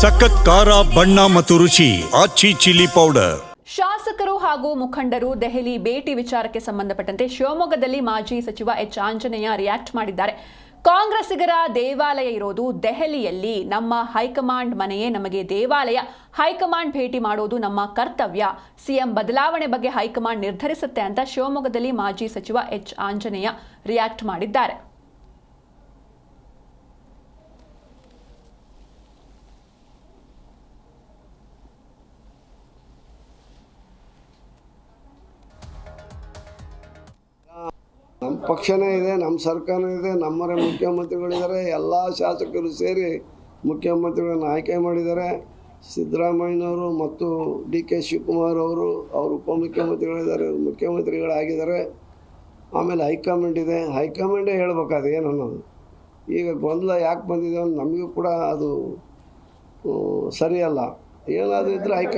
ಸಖತ್ ಖಾರ, ಬಣ್ಣ ಮತ್ತು ರುಚಿ ಆಚಿ ಚಿಲ್ಲಿ ಪೌಡರ್. ಶಾಸಕರು ಹಾಗೂ ಮುಖಂಡರು ದೆಹಲಿ ಭೇಟಿ ವಿಚಾರಕ್ಕೆ ಸಂಬಂಧಪಟ್ಟಂತೆ ಶಿವಮೊಗ್ಗದಲ್ಲಿ ಮಾಜಿ ಸಚಿವ ಎಚ್. ಆಂಜನೇಯ ರಿಯಾಕ್ಟ್ ಮಾಡಿದ್ದಾರೆ. ಕಾಂಗ್ರೆಸ್ಸಿಗರ ದೇವಾಲಯ ಇರೋದು ದೆಹಲಿಯಲ್ಲಿ. ನಮ್ಮ ಹೈಕಮಾಂಡ್ ಮನೆಯೇ ನಮಗೆ ದೇವಾಲಯ. ಹೈಕಮಾಂಡ್ ಭೇಟಿ ಮಾಡೋದು ನಮ್ಮ ಕರ್ತವ್ಯ. ಸಿಎಂ ಬದಲಾವಣೆ ಬಗ್ಗೆ ಹೈಕಮಾಂಡ್ ನಿರ್ಧರಿಸುತ್ತೆ ಅಂತ ಶಿವಮೊಗ್ಗದಲ್ಲಿ ಮಾಜಿ ಸಚಿವ ಎಚ್. ಆಂಜನೇಯ ರಿಯಾಕ್ಟ್ ಮಾಡಿದ್ದಾರೆ. ಪಕ್ಷನೇ ಇದೆ, ನಮ್ಮ ಸರ್ಕಾರ ಇದೆ ನಮ್ಮರೇ ಮುಖ್ಯಮಂತ್ರಿಗಳಿದ್ದಾರೆ, ಎಲ್ಲ ಶಾಸಕರು ಸೇರಿ ಮುಖ್ಯಮಂತ್ರಿಗಳನ್ನು ಆಯ್ಕೆ ಮಾಡಿದ್ದಾರೆ. ಸಿದ್ದರಾಮಯ್ಯನವರು ಮತ್ತು ಡಿ ಕೆ ಶಿವಕುಮಾರ್ ಅವರು ಅವರು ಉಪಮುಖ್ಯಮಂತ್ರಿಗಳಿದ್ದಾರೆ, ಮುಖ್ಯಮಂತ್ರಿಗಳಾಗಿದ್ದಾರೆ. ಆಮೇಲೆ ಹೈಕಮಾಂಡ್ ಇದೆ. ಹೈಕಮಾಂಡೇ ಹೇಳ್ಬೇಕಾದ್ರೆ ಏನು ಅನ್ನೋದು. ಈಗ ಗೊಂದಲ ಯಾಕೆ ಬಂದಿದೆ ನಮಗೂ ಕೂಡ ಅದು ಸರಿಯಲ್ಲ. ಏನಾದರೂ ಇದ್ರೆ ಆಯ್ಕ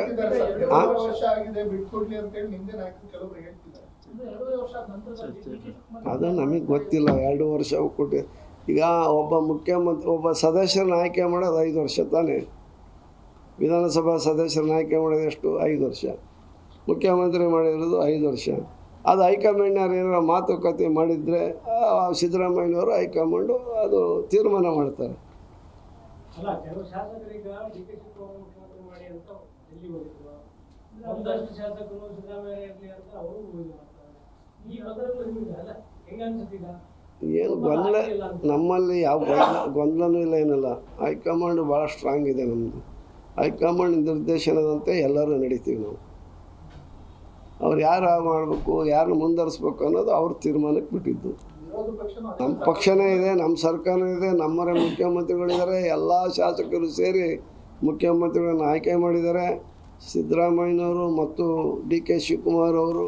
ಅದು ನಮಗೆ ಗೊತ್ತಿಲ್ಲ ಎರಡು ವರ್ಷ ಕೊಟ್ಟು. ಈಗ ಒಬ್ಬ ಮುಖ್ಯಮಂತ್ರಿ ಒಬ್ಬ ಸದಸ್ಯರನ್ನ ಆಯ್ಕೆ ಮಾಡೋದು ಐದು ವರ್ಷ ತಾನೇ? ವಿಧಾನಸಭಾ ಸದಸ್ಯರನ್ನ ಆಯ್ಕೆ ಮಾಡೋದು ಎಷ್ಟು? ಐದು ವರ್ಷ. ಮುಖ್ಯಮಂತ್ರಿ ಮಾಡಿರೋದು ಐದು ವರ್ಷ. ಅದು ಹೈಕಮಾಂಡ್ನವ್ರು ಏನಾರ ಮಾತುಕತೆ ಮಾಡಿದರೆ ಸಿದ್ದರಾಮಯ್ಯನವರು ಹೈಕಮಾಂಡು ಅದು ತೀರ್ಮಾನ ಮಾಡ್ತಾರೆ. ಅಲ್ಲ ಕೆಲವು ಶಾಸಕರೀಗ ಡಿ ಕೆ ಶಿವಕುಮಾರ್ ಮುಖ್ಯಮಂತ್ರಿ ಮಾಡಿ ಅಂತ ಡೆಲ್ಲಿ ಹೋಗಿದ್ರು ಒಂದಷ್ಟು ಶಾಸಕರು ಸಿದ್ದರಾಮಯ್ಯ ಇರಲಿ ಅಂತ ಅವರು ಹೋಗಿ ಮಾಡ್ತಾರೆ ಈ ಬದಲು ನಿಮಗೆ ಅಲ್ಲ? ಹೆಂಗ ಅನ್ಸುತ್ತೀಗ? ಏನು ಗೊಂದಲ? ನಮ್ಮಲ್ಲಿ ಯಾವ ಗೊಂದಲ ಗೊಂದಲನೂ ಇಲ್ಲ ಏನಿಲ್ಲ. ಹೈಕಮಾಂಡ್ ಭಾಳ ಸ್ಟ್ರಾಂಗ್ ಇದೆ ನಮ್ಮದು ಹೈಕಮಾಂಡ್ ನಿರ್ದೇಶನದಂತೆ ಎಲ್ಲರೂ ನಡೀತೀವಿ ನಾವು. ಅವ್ರು ಯಾರು ಮಾಡಬೇಕು ಯಾರನ್ನ ಮುಂದುವರಿಸ್ಬೇಕು ಅನ್ನೋದು ಅವ್ರ ತೀರ್ಮಾನಕ್ಕೆ ಬಿಟ್ಟಿದ್ದು. ನಮ್ಮ ಪಕ್ಷನೇ ಇದೆ ನಮ್ಮ ಸರ್ಕಾರ ಇದೆ ನಮ್ಮರೇ ಮುಖ್ಯಮಂತ್ರಿಗಳಿದ್ದಾರೆ ಎಲ್ಲ ಶಾಸಕರು ಸೇರಿ ಮುಖ್ಯಮಂತ್ರಿಗಳನ್ನು ಆಯ್ಕೆ ಮಾಡಿದ್ದಾರೆ. ಸಿದ್ದರಾಮಯ್ಯನವರು ಮತ್ತು ಡಿ ಕೆ ಶಿವಕುಮಾರ್ ಅವರು